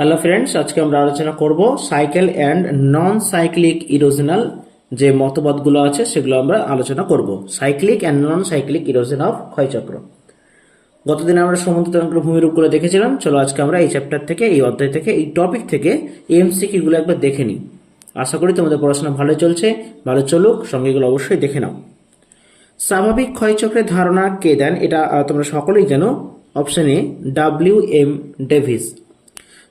Hello friends আজকে আমরা আলোচনা করব cycle and non cyclic erosional যে মতবাদগুলো আছে সেগুলো আমরা আলোচনা করব। Cyclic and non cyclic erosion of ক্ষয়চক্র। গতদিন আমরা সমুদ্র তরঙ্গের ভূমিরূপগুলো দেখেছিলাম। চলো আজকে আমরা এই চ্যাপ্টার থেকে, এই অধ্যায় থেকে, এই টপিক থেকে এমসিকিউ গুলো একবার দেখে নিই। আশা করি তোমাদের পড়াশোনা ভালো চলছে। ভালো চলুক, সঙ্গে এগুলো অবশ্যই দেখে নাও। স্বাভাবিক ক্ষয়চক্রের ধারণা কে দেন? এটা তোমরা সকলেই জানো। অপশন ডাব্লিউ এম ডেভিস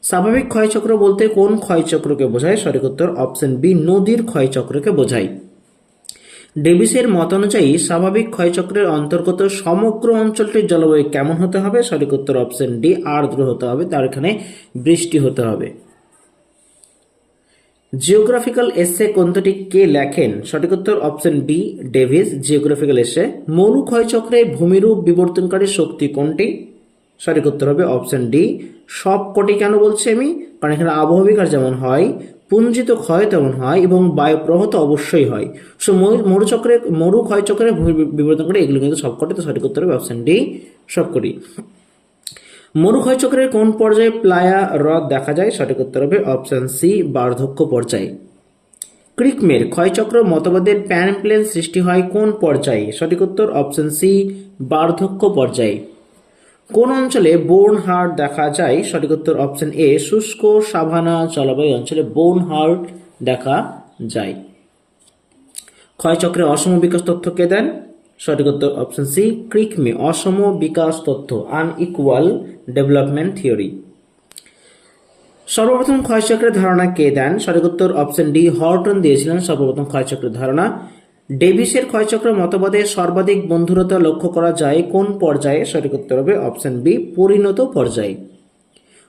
স্বাভাবিক ক্ষয়চক্র বলতে কোন ক্ষয়চক্রকে বোঝায়? সঠিক উত্তর অপশন বি, নদীর ক্ষয়চক্রকে বোঝায়। ডেভিসের মত অনুযায়ী স্বাভাবিক ক্ষয়চক্রের অন্তর্গত সমগ্র অঞ্চলটির জলবায়ু কেমন হতে হবে? সঠিক উত্তর অপশন ডি, আর্দ্র হতে হবে। তার এখানে বৃষ্টি হতে হবে। জিওগ্রাফিক্যাল এসে গ্রন্থটি কে লেখেন? সঠিক উত্তর অপশন ডি, ডেভিস। জিওগ্রাফিক্যাল এসে মরু ক্ষয়চক্রে ভূমিরূপ বিবর্তনকারী শক্তি কোনটি? সঠিক উত্তর হবে অপশন ডি সব কটি কেন বলছি আমি? কারণ এখানে আবহবিকার যেমন হয়, পুঞ্জিত ক্ষয় তেমন হয় এবং বায়ু প্রবাহ তো অবশ্যই হয়। সো মরুচক্রে মরু ক্ষয়চক্রে বিবর্তন করে এগুলো কিন্তু সবকটি তো সঠিক উত্তর হবে অপশন ডি সবকটি মরু ক্ষয়চক্রের কোন পর্যায়ে প্লায়া হ্রদ দেখা যায়? সঠিক উত্তর হবে অপশন সি বার্ধক্য পর্যায়ে। ক্রিকমের ক্ষয়চক্র মতবাদের প্যানপ্লেন সৃষ্টি হয় কোন পর্যায়ে? সঠিক উত্তর অপশন সি বার্ধক্য পর্যায়ে। কোন অঞ্চলে বোন হার্ট দেখা যায়? সঠিক উত্তর অপশন এ, শুষ্ক সাভানা জলবায়ু অঞ্চলে বোন হার্ট দেখা যায়। ক্ষয়চক্রে অসম বিকাশ তথ্য কে দেন? সঠিক উত্তর অপশন সি ক্রিকমে অসম বিকাশ তথ্য আনইকুয়াল ডেভেলপমেন্ট থিওরি সর্বপ্রথম ক্ষয়চক্রের ধারণা কে দেন? সঠিক উত্তর অপশন ডি, হর্টন দিয়েছিলেন সর্বপ্রথম ক্ষয়চক্রের ধারণা। ডেভিসের ক্ষয়চক্র মতবাদে সর্বাধিক বন্ধুরতা লক্ষ্য করা যায় কোন পর্যায়ে? সঠিক উত্তর হবে অপশন বি, পরিণত পর্যায়ে।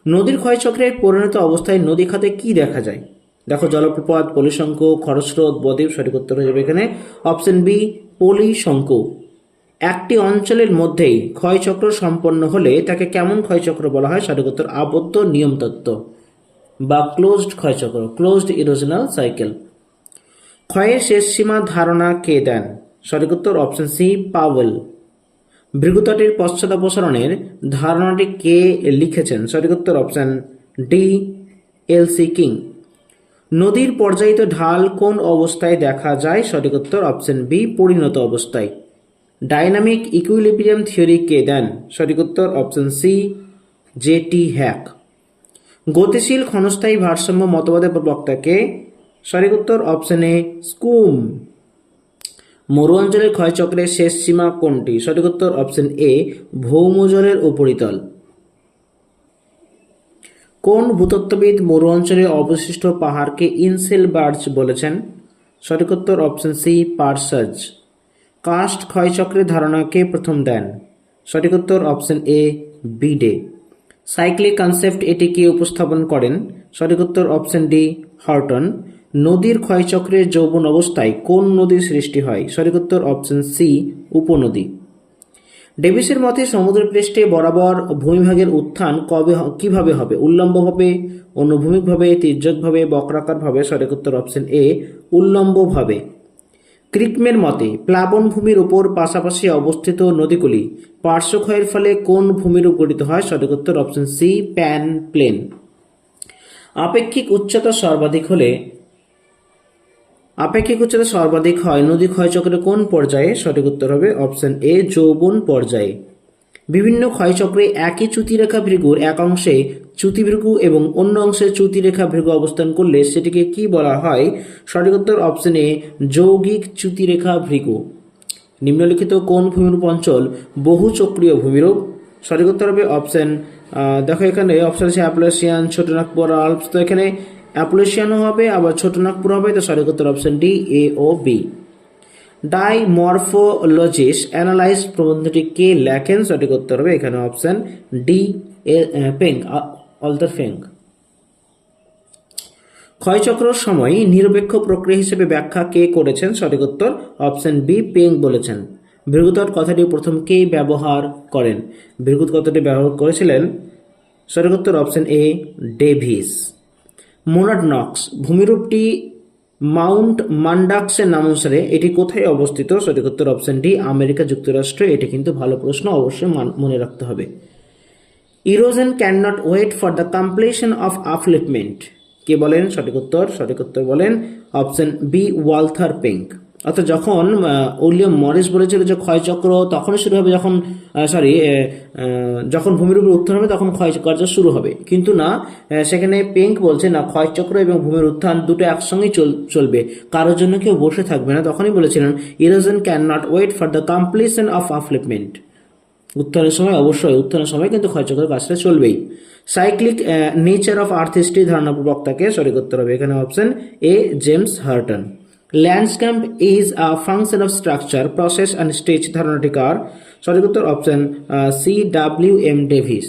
নদীর ক্ষয়চক্রের পরিণত অবস্থায় নদী খাতে কি দেখা যায়? দেখো, জলপ্রপাত, পলিশঙ্কু, খরস্রোত, বদ্বীপ, সঠিক উত্তর হয়ে যাবে এখানে। অপশন বি, পলিশঙ্কু। একটি অঞ্চলের মধ্যেই ক্ষয়চক্র সম্পন্ন হলে তাকে কেমন ক্ষয়চক্র বলা হয়? সঠিক উত্তর, আবদ্ধ নিয়ম তত্ত্ব বা ক্লোজড ক্ষয়চক্র ক্লোজড ইরোজনাল সাইকেল ক্ষয়ের শেষ সীমা ধারণা কে দেন? সঠিক উত্তর অপশন সি, পাওয়েল। ভৃগুতটির পশ্চাদপসরণের ধারণাটি কে লিখেছেন? সঠিক উত্তর option D, L C King. নদীর পর্যায়িত ঢাল কোন অবস্থায় দেখা যায়? সঠিক উত্তর অপশন বি, পরিণত অবস্থায়। ডাইনামিক ইকুইলিব্রিয়াম থিওরি কে দেন? সঠিক উত্তর option C, J T Hack. গতিশীল ক্ষণস্থায়ী ভারসাম্য মতবাদের প্রবক্তাকে সঠিক উত্তর অপশন এ স্কুম। মরু অঞ্চলের ক্ষয়চক্রের শেষ সীমা কোনটি? সঠিক উত্তর অপশন এ ভৌমজলের উপরিতল। কোন ভূতত্ত্ববিদ মরু অঞ্চলে অবশিষ্ট পাহাড়কে ইনসেল বার্চ বলেছেন? সঠিক উত্তর অপশন সি পার্সাজ। কাস্ট ক্ষয়চক্রের ধারণাকে প্রথম দেন। সঠিক উত্তর অপশন এ বিডে। সাইক্লিক কনসেপ্ট এটিকে উপস্থাপন করেন। সঠিক উত্তর অপশন ডি হর্টন। নদীর ক্ষয়চক্রের যৌবন অবস্থায় কোন নদীর সৃষ্টি হয়? সঠিক উত্তর অপশন সি, উপনদী। ডেভিসের মতে, সমুদ্রপৃষ্ঠে বরাবর ভূমিভাগের উত্থান কবে কীভাবে হবে? উল্লম্বভাবে, অনুভূমিকভাবে, তির্যকভাবে, বক্রাকারভাবে? সঠিক উত্তর অপশন এ, উল্লম্বভাবে। ক্রিকমের মতে, প্লাবন ভূমির উপর পাশাপাশি অবস্থিত নদীগুলি পার্শ্বক্ষয়ের ফলে কোন ভূমিরূপ গঠিত হয়? সঠিক উত্তর অপশন সি, প্যান প্লেন। আপেক্ষিক উচ্চতা সর্বাধিক হলে আপেক্ষিক উচ্চতা সর্বাধিক হয়। নদী ক্ষয়চক্রের কোন পর্যায়ে? সঠিক উত্তর হবে অপশন এ, যৌবন পর্যায়ে। বিভিন্ন ক্ষয়চক্রে একই চ্যুতিরেখা ভৃগুর এক অংশে চ্যুতিভৃগু এবং অন্য অংশে চ্যুতিরেখা ভৃগু অবস্থান করলে সেটিকে কি বলা হয়? সঠিক উত্তর অপশন এ, যৌগিক চ্যুতিরেখা ভৃগু। নিম্নলিখিত কোন ভূমিরূপ অঞ্চল বহু চক্রীয় ভূমিরূপ? সঠিক উত্তর হবে অপশন দেখো এখানে অপশন আছে অ্যাপ্লেশিয়ান ছোটনাগপুর, আলপস। তো এখানে অ্যাপ্লেশিয়ানও হবে, আবার ছোটনাগপুর হবে, তো সঠিক উত্তর option D A O B ডাই ডাইমরফোলজিস্ট অ্যানালাইজ প্রবন্ধটি কে লেখেন, সঠিক উত্তর হবে এখানে option D A Penck Walther Penck ক্ষয়চক্রর সময় নিরপেক্ষ প্রক্রিয়া হিসেবে ব্যাখ্যা কে করেছেন, সঠিক উত্তর অপশন বি পেং বলেছেন। ভৃগুতট কথাটি প্রথম কে ব্যবহার করেন? ভৃগুত কথাটি ব্যবহার করেছিলেন, সঠিক উত্তর অপশন এ ডেভিস মোনাড নক্স, ভূমিরূপটি মাউন্ট মান্ডাক্সের নাম অনুসারে এটি কোথায় অবস্থিত? সঠিক উত্তর অপশন ডি, আমেরিকা যুক্তরাষ্ট্রে। এটি কিন্তু ভালো প্রশ্ন, অবশ্যই মান- মনে রাখতে হবে। Erosion can not wait for the completion of upliftment. কে বলেন? সঠিক উত্তর সঠিক উত্তর বলেন অপশন বি, ওয়ালথার পিঙ্ক। অর্থাৎ যখন উইলিয়াম মরিস বলেছিল যে ক্ষয়চক্র তখনই শুরু হবে, যখন সরি যখন ভূমির উপর উত্থান হবে তখন ক্ষয় কার্য শুরু হবে। কিন্তু না সেখানে পেঙ্ক বলছে, না, ক্ষয়চক্র এবং ভূমির উত্থান দুটো একসঙ্গেই চল- চলবে। কারোর জন্য কেউ বসে থাকবে না। তখনই বলেছিলেন erosion can not wait for the completion of upliftment উত্থানের সময় অবশ্যই, উত্থানের সময় কিন্তু ক্ষয়চক্রের কাজটা চলবেই। Cyclic nature of earth history ধারণা প্রবক্তাকে সঠিক উত্তর হবে। এখানে option A James Hutton landscape is a function of structure process and stage ধারণাটি কার সঠিক উত্তর option C W M Davis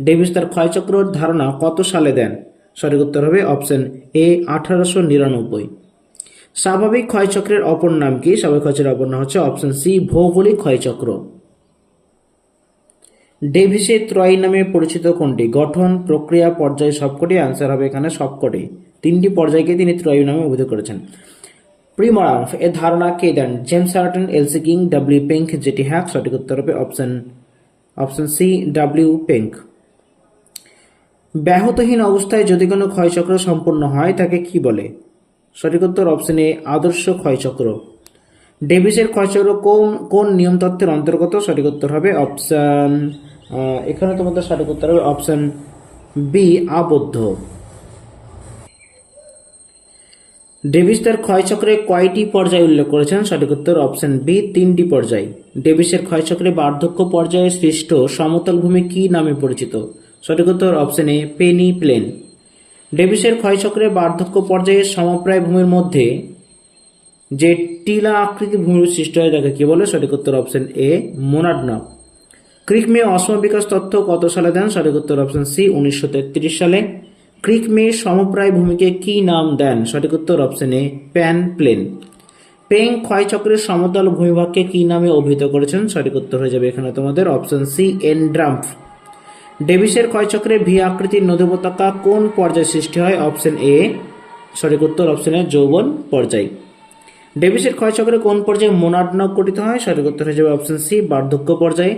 Davis তার ক্ষয়চক্রর ধারণা কত সালে দেন? সঠিক উত্তর হবে অপশন এ আঠারোশো নিরানব্বই। স্বাভাবিক ক্ষয়চক্রের অপর নাম কি? স্বাভাবিক ক্ষয়চক্রের অপর নাম হচ্ছে অপশন সি ভৌগোলিক ক্ষয়চক্র। ডেভিসের ত্রয়ী নামে পরিচিত কোনটি? গঠন, প্রক্রিয়া, পর্যায়, সবকটি। অ্যান্সার হবে এখানে সবকটি। তিনটি পর্যায়কে তিনি ত্রয়ী নামে অভিহিত করেছেন। প্রিমরাফ এর ধারণা কে? দেন James Hutton L C King W Penck যেটি হ্যাক সঠিক উত্তর হবে option option C W Penck ব্যাহতহীন অবস্থায় যদি কোনো ক্ষয়চক্র সম্পূর্ণ হয়, তাকে কি বলে? সঠিক উত্তর অপশন এ আদর্শ ক্ষয়চক্র। ডেভিসের ক্ষয়চক্র কোন কোন নিয়ম তত্ত্বের অন্তর্গত? সঠিক উত্তর হবে অপশন এখানে তোমাদের সঠিক উত্তর হবে অপশন বি আবদ্ধ। ডেভিস ক্ষয়চক্রে কয়টি পর্যায় উল্লেখ করেছেন? সঠিক উত্তর অপশন বি, তিনটি পর্যায়। ডেভিসের ক্ষয়চক্রে বার্ধক্য পর্যায়ে সৃষ্ট সমতল ভূমি কি নামে পরিচিত? সঠিক উত্তর অপশন এ, পেনি প্লেন। ডেভিসের ক্ষয়চক্রে বার্ধক্য পর্যায়ে সমপ্রায় ভূমির মধ্যে যে টিলা আকৃতি ভূমির সৃষ্টি হয়, তাকে কি বলে? সঠিক উত্তর অপশন এ, মোনাডনা। ক্রিক মে অসম বিকাশ তথ্য কত সালে দেন? সঠিক উত্তর অপশন সি, উনিশশো তেত্রিশ সালে। ক্রিক মে সমপ্রায় ভূমিকে কি নাম দেন? সঠিক উত্তর অপশন প্যান প্লেন পেং ক্ষয়চক্রের সমতল ভূমিভাগকে কি নামে অভিহিত করেছেন? সঠিক উত্তর হয়ে যাবে এখানে তোমাদের অপশন সি এন এনড্রাম্প ডেভিসের ক্ষয়চক্রে ভি আকৃতির নদী উপত্যকা কোন পর্যায়ে সৃষ্টি হয়? অপশন এ সঠিক উত্তর অপশন যৌবন পর্যায়। ডেভিসের ক্ষয়চক্রে কোন পর্যায়ে মোনাডনক গঠিত হয়? সঠিক উত্তর হয়ে যাবে অপশন সি বার্ধক্য পর্যায়ে।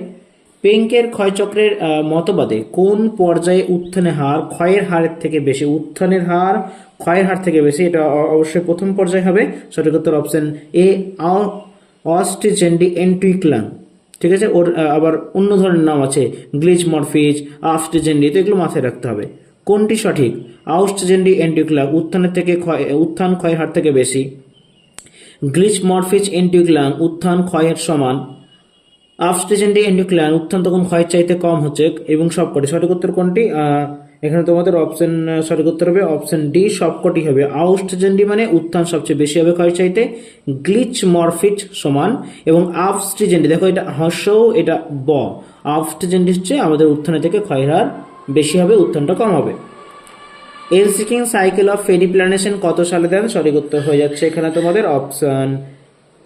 পেঙ্কের ক্ষয়চক্রের মতবাদে কোন পর্যায়ে উত্থানের হার, ক্ষয়ের হারের থেকে বেশি, উত্থানের হার, ক্ষয়ের হার থেকে বেশি, এটা অবশ্যই প্রথম পর্যায়ে হবে। সঠিক উত্তর অপশন এ অস্টিজেন্ডি এন্টুইক্লাং ঠিক আছে? ওর আবার অন্য ধরনের নাম আছে গ্লিচ মরফিজ আস্টিজেন্ডি তো এগুলো মাথায় রাখতে হবে। কোনটি সঠিক? আউস্টজেন্ডি এন্টুইক্লাং উত্থানের থেকে ক্ষয়, উত্থান ক্ষয়ের হার থেকে বেশি। গ্লিচ মরফিজ এন্টিউক্লান উত্থান ক্ষয়ের সমান। আফস্টেজেন্ডি এন্টিউক্লান উত্থান তখন ক্ষয়ের চাইতে কম হচ্ছে, এবং সবকটি। সঠিক উত্তর কোনটি? এখানে তোমাদের অপশন সঠিক উত্তর হবে অপশন ডি সবকটি হবে। আউস্টেজেন্ডি মানে উত্থান সবচেয়ে বেশি হবে ক্ষয়ের চাইতে গ্লিচ মরফিজ সমান, এবং আফ আফস্টেজেন্ডি দেখো এটা হর্ষ, এটা ব। আফ আফস্টেজেন্ডি হচ্ছে আমাদের উত্থানের থেকে ক্ষয়ের হার বেশি হবে, উত্থানটা কম হবে। এলসিকিং সাইকেল অফ ফেরিপ্লানেশন কত সালে দেন? সঠিক উত্তর হয়ে যাচ্ছে এখানে তোমাদের অপশন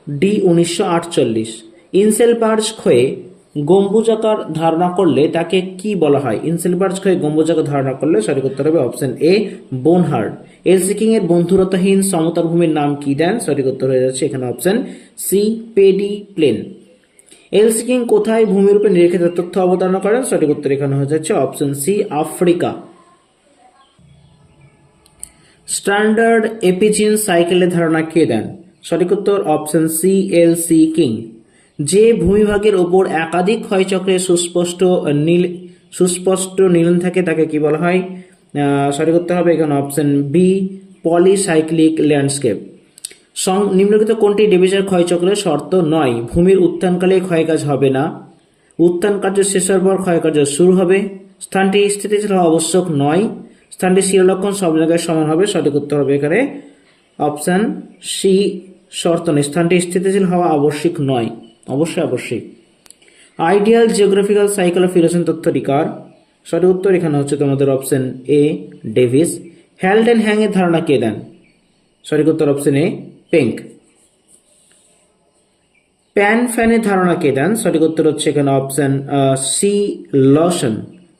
ডি উনিশশো আটচল্লিশ। ইনসেলবার্জ ক্ষয়ে গম্বুজাকার ধারণা করলে তাকে কি বলা হয়? ইনসেলবার্জ ক্ষয়ে গম্বুজাকার ধারণা করলে সঠিক উত্তর হবে অপশন এ বোনহার্ড এলসিকিং এর বন্ধুরতাহীন সমতল ভূমির নাম কি দেন? সঠিক উত্তর হয়ে যাচ্ছে এখানে option C, pediplain. L C King কোথায় ভূমিরূপে নিরেখিত তথ্য অবতারণা করেন? সঠিক উত্তর এখানে হয়ে যাচ্ছে option C, Africa. Standard epigene সাইকেলের ধারণা কে দেন? সঠিক উত্তর option C, L C King যে ভূমিভাগের ওপর একাধিক ক্ষয়চক্রের সুস্পষ্ট নীল, সুস্পষ্ট নীলন থাকে তাকে কি বলা হয়? সঠিক উত্তর হবে এখানে অপশন বি পলিসাইক্লিক ল্যান্ডস্কেপ সং নিম্নলিখিত কোনটি ডেভিসের ক্ষয়চক্রের শর্ত নয়? ভূমির উত্থানকালে ক্ষয়কাজ হবে না। উত্থান কার্য শেষ হওয়ার পর ক্ষয়কার্য শুরু হবে। স্থানটি স্থিতিশীল হওয়া আবশ্যক নয়। স্থানটি শিরলক্ষণ সব জায়গায় সমান হবে। সঠিক উত্তর হবে এখানে অপশান সি শর্ত নেই স্থানটি স্থিতিশীল হওয়া আবশ্যিক নয়। অবশ্যই অবশ্যই। Ideal geographical cycle of erosion তথ্যটি কার সঠিক উত্তর এখানে হচ্ছে তোমাদের অপশন এ ডেভিস হ্যাল্ড অ্যান্ড হ্যাং এর ধারণা কে দেন? সঠিক উত্তর অপশন এ পেঙ্ক প্যান ফ্যানের ধারণা কে দেন? সঠিক উত্তর হচ্ছে এখানে অপশন সি লসন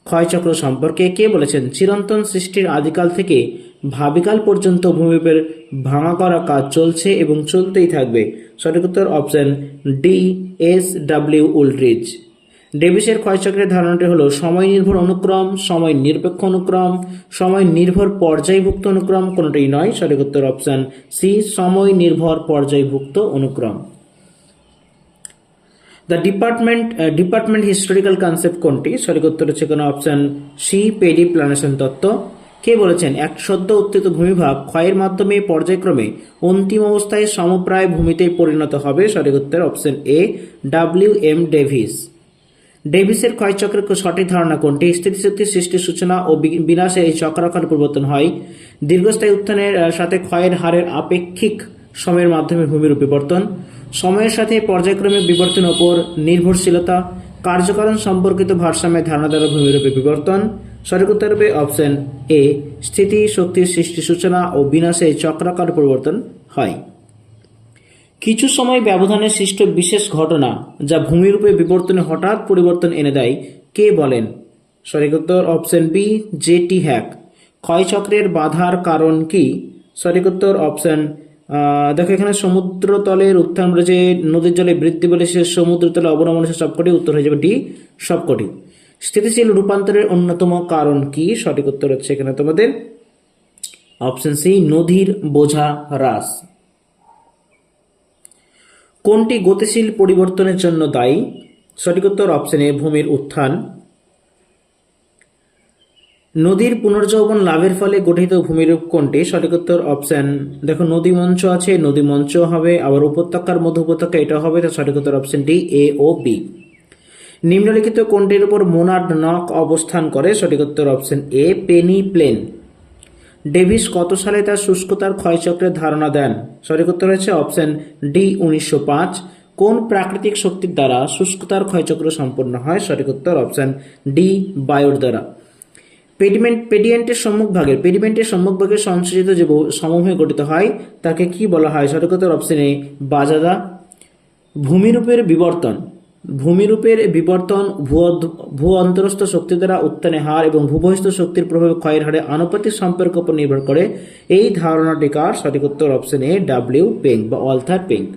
ক্ষয়চক্র সম্পর্কে কে বলেছেন? চিরন্তন সৃষ্টির আদিকাল থেকে ভাবিকাল পর্যন্ত ভূমিরূপের ভাঙা করা কাজ চলছে এবং চলতেই থাকবে। সঠিক উত্তর option D, S, W Wooldridge ডেভিসের ক্ষয়চক্রের ধারণাটি হলো সময় নির্ভর অনুক্রম সময় নিরপেক্ষ অনুক্রম সময় নির্ভর পর্যায়ভুক্ত অনুক্রম, কোনোটাই নয়। সঠিক উত্তর অপশন সি সময় নির্ভর পর্যায়ভুক্ত অনুক্রম। The department department historical concept কোনটি? সঠিক উত্তর হচ্ছে কোনো অপশন সি পেডি প্ল্যানেশন তত্ত্ব। কে বলেছেন, এক সদ্য উত্থিত ভূমিভাগ ক্ষয়ের মাধ্যমে পর্যায়ক্রমে অন্তিম অবস্থায় সমপ্রায় ভূমিতে পরিণত হবে সঠিক উত্তর option A W M Davis ডেভিসের ক্ষয়চক্রের সঠিক ধারণা কোনটি? স্থিতিশক্তির সৃষ্টির সূচনা ও বিনাশে এই চক্রাকার পরিবর্তন হয়। দীর্ঘস্থায়ী উত্থানের সাথে ক্ষয়ের হারের আপেক্ষিক সময়ের মাধ্যমে ভূমির বিবর্তন, সময়ের সাথে পর্যায়ক্রমে বিবর্তনের উপর নির্ভরশীলতা, কার্যকারণ সম্পর্কিত ভারসাম্যের ধারণা দ্বারা ভূমিরূপে বিবর্তন সঠিক উত্তর হবে অপশন এ, স্থিতি শক্তির সৃষ্টি, সূচনা ও বিনাশে চক্রাকার পরিবর্তন হয়। কিছু সময় ব্যবধানে সৃষ্ট বিশেষ ঘটনা যা ভূমিরূপে বিবর্তনে হঠাৎ পরিবর্তন এনে দেয়, কে বলেন? সঠিক উত্তর option B J T Hack. ক্ষয়চক্রের বাধার কারণ কি? সঠিক উত্তর অপশন দেখো এখানে সমুদ্রতলের উত্থান বলেছে নদীর জলে বৃদ্ধি বলেছে সমুদ্রতলে অবনমন সবকটি উত্তর হয়ে যাবে ডি, সবকটি। স্থিতিশীল রূপান্তরের অন্যতম কারণ কি? সঠিক উত্তর হচ্ছে এখানে তোমাদের অপশন সি নদীর বোঝা হ্রাস। কোনটি গতিশীল পরিবর্তনের জন্য দায়ী? সঠিক উত্তর অপশন এ ভূমির উত্থান। নদীর পুনর্যৌবন লাভের ফলে গঠিত ভূমিরূপ কোনটি? সঠিক উত্তর অপশন দেখো নদী মঞ্চ আছে, নদী মঞ্চ হবে, আবার উপত্যকার মধ্য উপত্যকা এটা হবে তো সঠিক উত্তর option D A O B নিম্নলিখিত কোনটির উপর মোনার্ড নক অবস্থান করে? সঠিক উত্তর option A, peneplain. Davis কত সালে তার শুষ্কতার ক্ষয়চক্রের ধারণা দেন? সঠিক উত্তর হচ্ছে অপশন ডি, উনিশশো পাঁচ। কোন প্রাকৃতিক শক্তির দ্বারা শুষ্কতার ক্ষয়চক্র সম্পন্ন হয়? সঠিক উত্তর অপশন ডি, বায়োর দ্বারা। পেডিমেন্ট, পেডিয়েন্টের সম্মুখভাগের পেডিমেন্টের সম্মুখভাগে সংশ্লেষিত যে সমভূমি গঠিত হয়, তাকে কি বলা হয়? সঠিক উত্তর অপশন এ, বাজাদা। ভূমিরূপের বিবর্তন। ভূমিরূপের বিবর্তন, ভূ- অন্তরস্থ শক্তি দ্বারা উত্থানে হার এবং ভূবহিস্থ শক্তির প্রভাবে ক্ষয়ের হারে আনুপাতিক সম্পর্ক উপর নির্ভর করে। এই ধারণাটি কার? সঠিক উত্তর অপশন এ ডাব্লিউ পেঙ্ক বা অলথার পেঙ্ক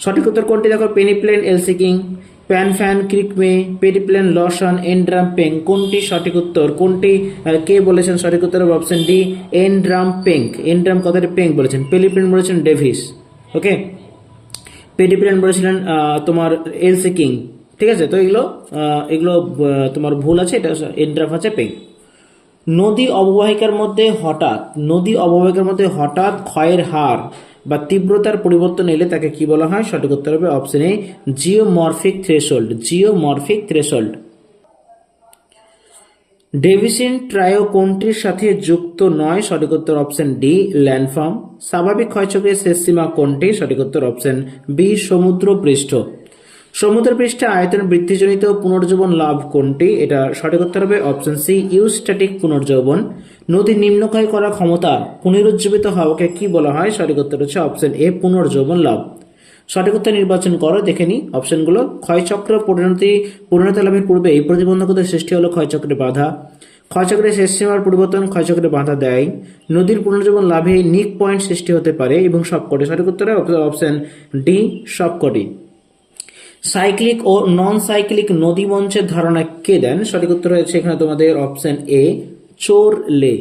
সঠিক উত্তর কোনটি? দেখো পেনিপ্লেন এলসিকিং প্যান ফ্যান ক্রিকমে পেরিপ্লেন লসন এনড্রাম পেং কোনটি সঠিক উত্তর? কোনটি কে বলেছেন সঠিক উত্তর অপশন ডি এনড্রাম পেঙ্ক এনড্রাম কথাটি পেঙ্ক বলেছেন। পেলিপ্লেন বলেছেন ডেভিস ওকে পেডিপ্লেন বলেছিলেন তোমার এলসি কিং। ঠিক আছে? তো এগুলো এগুলো তোমার ভুল আছে, এটা এন্ট্রাফ আছে পেং নদী অববাহিকার মধ্যে হঠাৎ, নদী অববাহিকার মধ্যে হঠাৎ ক্ষয়ের হার বা তীব্রতার পরিবর্তন এলে তাকে কি বলা হয়? সঠিক উত্তর হবে option A, geomorphic threshold geomorphic threshold Davisian trio কোনটির সাথে যুক্ত নয়, সঠিক উত্তর অপশন ডি, ল্যান্ডফর্ম। স্বাভাবিক ক্ষয়চক্রের শেষ সীমা কোনটি? সঠিক উত্তর অপশন বি সমুদ্র পৃষ্ঠ সমুদ্র পৃষ্ঠে আয়তন বৃদ্ধিজনিত পুনর্জীবন লাভ কোনটি? এটা সঠিক উত্তর হবে অপশন সি, ইউস্ট্যাটিক পুনর্জীবন নদীর নিম্নক্ষয় করা ক্ষমতা পুনরুজ্জীবিত হওয়াকে কি বলা হয়? সঠিক উত্তর হচ্ছে অপশন এ পুনর্জীবন লাভ। সঠিক উত্তর নির্বাচন করো, দেখে নি অপশনগুলো। ক্ষয়চক্র পরিণতি পরিণতি লাভের পূর্বে এই প্রতিবন্ধকতার সৃষ্টি হলো ক্ষয়চক্রের বাধা। ক্ষয়চক্রের শেষ সীমার পরিবর্তন ক্ষয়চক্রে বাধা দেয়। নদীর পুনর্জীবন লাভে নিক পয়েন্ট সৃষ্টি হতে পারে এবং সবকটি। সঠিক উত্তরে অপশন ডি, সবকটি। সাইক্লিক ও নন সাইক্লিক নদী মঞ্চের ধারণা কে দেন? সঠিক উত্তর হয়েছে এখানে তোমাদের অপশন এ চোর লে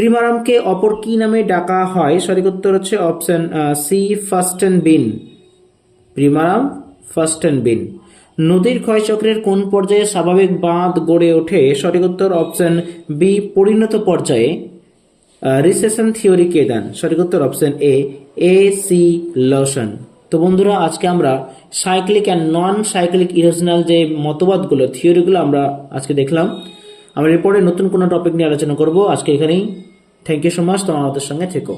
প্রিমারামকে অপর কি নামে ডাকা হয়? সঠিক উত্তর হচ্ছে অপশন সি ফার্স্ট অ্যান্ড বিন প্রিমারাম ফার্স্ট অ্যান্ড বিন নদীর ক্ষয়চক্রের কোন পর্যায়ে স্বাভাবিক বাঁধ গড়ে ওঠে? সঠিক উত্তর অপশন বি, পরিণত পর্যায়ে। রিসেশন থিওরি কে দেন? সঠিক উত্তর অপশন এ এ সি লসন তো বন্ধুরা, আজকে আমরা cyclic and non cyclic erosional যে মতবাদগুলো থিওরিগুলো আমরা আজকে দেখলাম। আমরা এরপরে নতুন কোনো টপিক নিয়ে আলোচনা করব। আজকে এখানেই থ্যাংক ইউ সো মাচ তোমার আমাদের সঙ্গে থেকো